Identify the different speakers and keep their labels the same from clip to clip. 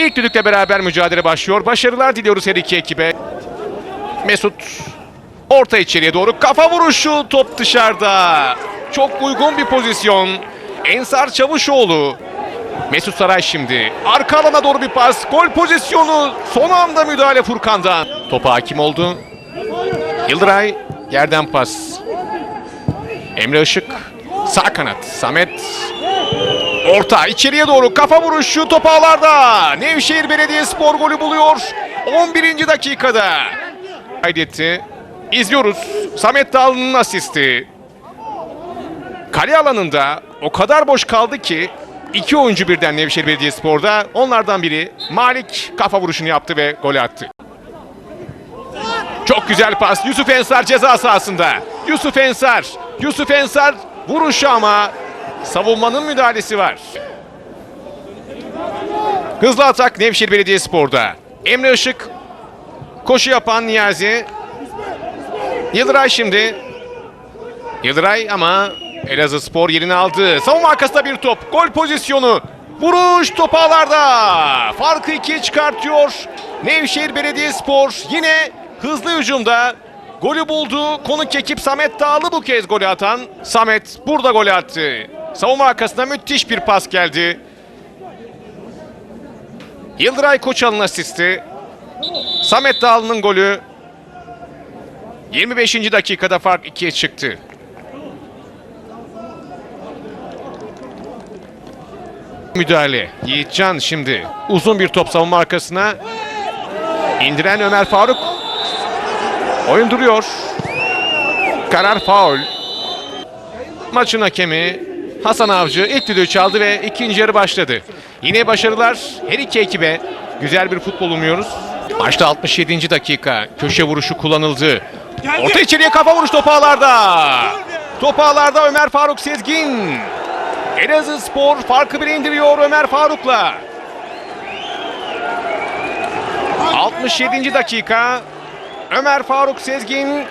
Speaker 1: İlk düdükle beraber mücadele başlıyor. Başarılar diliyoruz her iki ekibe. Mesut orta içeriye doğru kafa vuruşu top dışarıda. Çok uygun bir pozisyon. Ensar Çavuşoğlu. Mesut Saray şimdi. Arka alana doğru bir pas. Gol pozisyonu. Son anda müdahale Furkan'dan. Topa hakim oldu. Yıldıray yerden pas. Emre Işık sağ kanat. Samet orta içeriye doğru kafa vuruşu top ağlarda. Nevşehir Belediyespor golü buluyor. 11. dakikada. Kaydetti. İzliyoruz. Samet Dağlı'nın asisti. Kale alanında o kadar boş kaldı ki iki oyuncu birden Nevşehir Belediyespor'da. Onlardan biri Malik kafa vuruşunu yaptı ve gol attı. Çok güzel pas. Yusuf Ensar ceza sahasında. Yusuf Ensar. Yusuf Ensar vuruşu ama savunmanın müdahalesi var. Hızlı atak Nevşehir Belediyespor'da. Emre Işık koşu yapan Niyazi. Yıldıray şimdi. Yıldıray ama Elazığ Spor yerini aldı. Savunma arkasında bir top. Gol pozisyonu. Vuruş top ağlarda. Farkı ikiye çıkartıyor. Nevşehir Belediyespor yine hızlı hücumda golü buldu. Konuk ekip Samet Dağlı bu kez golü atan. Samet burada golü attı. Savunma arkasına müthiş bir pas geldi. Yıldıray Koçal'ın asisti. Samet Dağlı'nın golü 25. dakikada fark 2'ye çıktı. Müdahale. Yiğitcan şimdi uzun bir top savunma arkasına. indiren Ömer Faruk. Oyun duruyor. Karar faul. Maçın hakemi Hasan Avcı ilk düdüğü çaldı ve ikinci yarı başladı. Yine başarılar her iki ekibe. Güzel bir futbol umuyoruz. Maçta 67. dakika köşe vuruşu kullanıldı. Orta içeriye kafa vuruş. Topu ağlarda Ömer Faruk Sezgin. Elazığ Spor farkı bire indiriyor Ömer Faruk'la. 67. dakika. Ömer Faruk Sezgin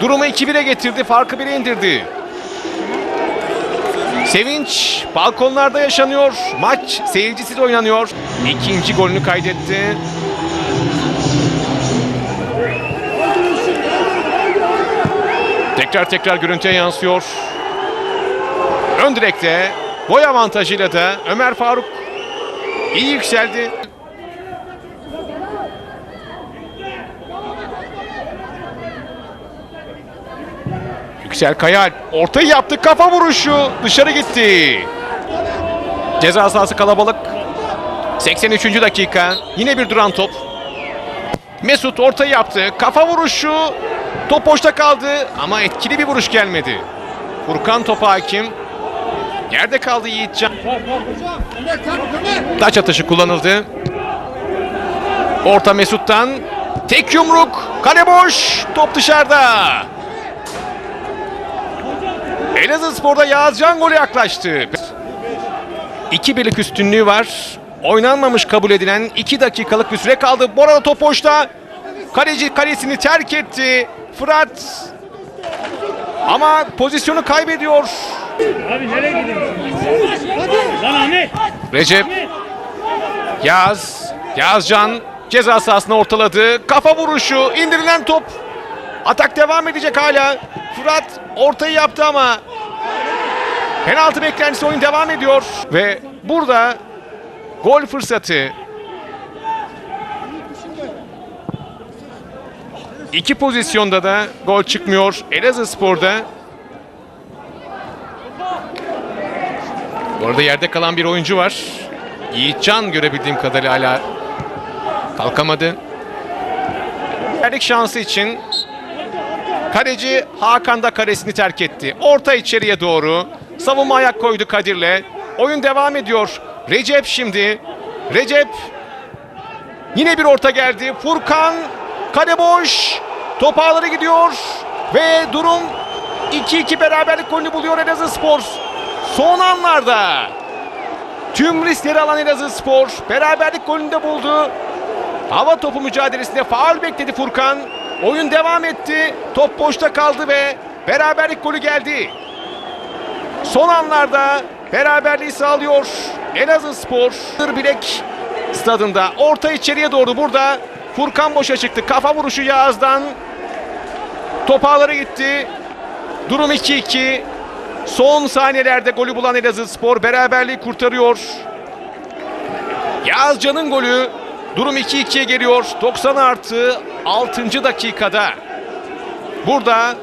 Speaker 1: durumu 2-1'e getirdi. Farkı 1'e indirdi. Sevinç balkonlarda yaşanıyor. Maç seyircisiz oynanıyor. İkinci golünü kaydetti. Tekrar tekrar görüntüye yansıyor. Ön direkte boy avantajıyla da Ömer Faruk iyi yükseldi. Yüksel Kayal ortayı yaptı kafa vuruşu dışarı gitti. Ceza sahası kalabalık. 83. dakika yine bir duran top. Mesut ortayı yaptı kafa vuruşu top boşta kaldı ama etkili bir vuruş gelmedi. Furkan topa hakim. Yerde kaldı Yiğitcan. Taç atışı kullanıldı. Orta Mesut'tan. Tek yumruk. Kale boş. Top dışarıda. Elazığ Spor'da Yağızcan golü yaklaştı. 2 birlik üstünlüğü var. Oynanmamış kabul edilen 2 dakikalık bir süre kaldı. Bu arada top boşta. Kaleci kalesini terk etti. Fırat. Ama pozisyonu kaybediyor.
Speaker 2: Abi nereye gidiyorsun? Lan Ahmet!
Speaker 1: Recep. Yaz. Yazcan ceza sahasına ortaladı. Kafa vuruşu. indirilen top. Atak devam edecek hala. Fırat ortayı yaptı ama penaltı beklentisi oyun devam ediyor. Ve burada gol fırsatı. İki pozisyonda da gol çıkmıyor. Elazığ Spor'da Bu arada yerde kalan bir oyuncu var. Yiğitcan görebildiğim kadarıyla hala kalkamadı. Verdik şansı için kaleci Hakan da karesini terk etti. Orta içeriye doğru savunma ayak koydu Kadir'le. Oyun devam ediyor. Recep şimdi. Recep yine bir orta geldi. Furkan kale boş. Top ağları gidiyor ve durum 2-2 beraberlik golünü buluyor Elazığ Spor. Son anlarda tüm riskleri alan Elazığ Spor beraberlik golünde buldu. Hava topu mücadelesinde faul bekledi Furkan. Oyun devam etti. Top boşta kaldı ve beraberlik golü geldi. Son anlarda beraberliği sağlıyor Elazığ Spor. Bilek stadında. Orta içeriye doğru burada Furkan boşa çıktı. Kafa vuruşu Yağız'dan. Top ağlara gitti. Durum 2-2. Son saniyelerde golü bulan Elazığ Spor beraberliği kurtarıyor. Yağızcan'ın golü durum 2-2'ye geliyor. 90 artı 6. dakikada. Burada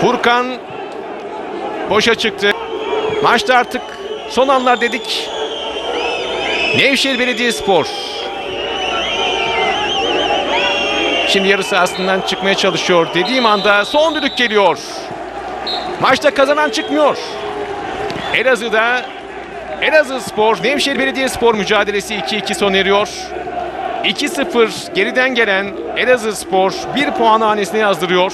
Speaker 1: Furkan boşa çıktı. Maçta artık son anlar dedik. Nevşehir Belediyespor. Şimdi yarı sahasından çıkmaya çalışıyor. Dediğim anda son düdük geliyor. Maçta kazanan çıkmıyor. Elazığ'da Elazığ Spor, Nevşehir Belediyespor mücadelesi 2-2 sona eriyor. 2-0 geriden gelen Elazığ Spor 1 puan hanesine yazdırıyor.